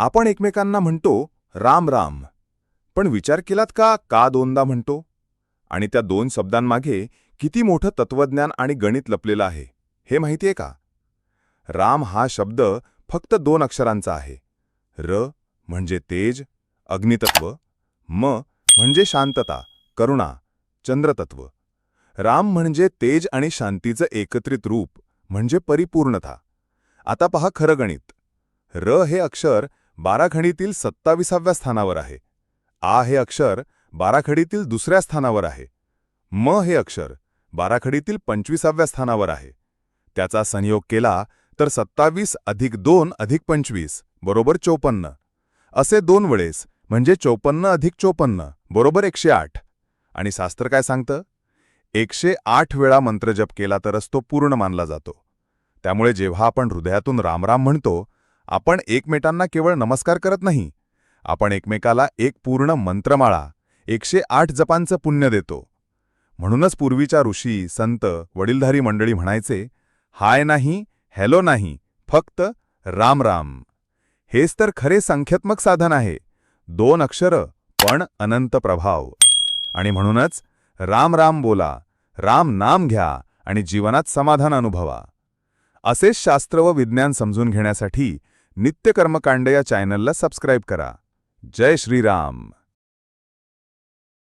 आपण एकमेकांना म्हणतो राम राम. पण विचार केलात का का दोनदा म्हणतो? आणि त्या दोन शब्दांमागे किती मोठं तत्वज्ञान आणि गणित लपलेलं आहे हे माहितीये का? राम हा शब्द फक्त दोन अक्षरांचा आहे. र म्हणजे तेज अग्नितत्व म म्हणजे शांतता करुणा चंद्रतत्व. राम म्हणजे तेज आणि शांतीचं एकत्रित रूप म्हणजे परिपूर्णता. आता पहा खरं गणित. र हे अक्षर बाराखडीतील सत्ताविसाव्या स्थानावर आहे. आ हे अक्षर बाराखडीतील दुसऱ्या स्थानावर आहे. म हे अक्षर बाराखडीतील पंचवीसाव्या स्थानावर आहे. त्याचा संयोग केला तर सत्तावीस अधिक दोन अधिक पंचवीस बरोबर चोपन्न. असे दोन वेळेस म्हणजे चोपन्न अधिक चोपन्न बरोबर एकशे आठ. आणि शास्त्र काय सांगतं? एकशे आठ वेळा मंत्रजप केला तरच तो पूर्ण मानला जातो. त्यामुळे जेव्हा आपण हृदयातून रामराम म्हणतो आपण एकमेकांना केवळ नमस्कार करत नाही. आपण एकमेकाला एक पूर्ण मंत्रमाळा एकशे आठ जपांचं पुण्य देतो. म्हणूनच पूर्वीच्या ऋषी संत वडीलधारी मंडळी म्हणायचे हाय नाही हॅलो नाही फक्त राम राम. हेच तर खरे संख्यात्मक साधन आहे. दोन अक्षरं पण अनंत प्रभाव. आणि म्हणूनच राम राम बोला राम नाम घ्या आणि जीवनात समाधान अनुभवा. असेच शास्त्र व विज्ञान समजून घेण्यासाठी नित्य कर्मकांड या चॅनलला सबस्क्राईब करा. जय श्रीराम.